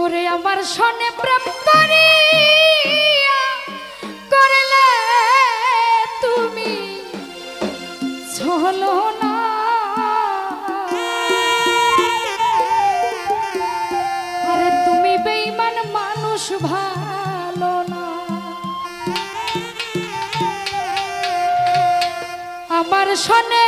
ওরে আমার সনে প্রেম করলে তুমি চলো না। আরে তুমি বেইমান মানুষ, ভালো না। আমার সনে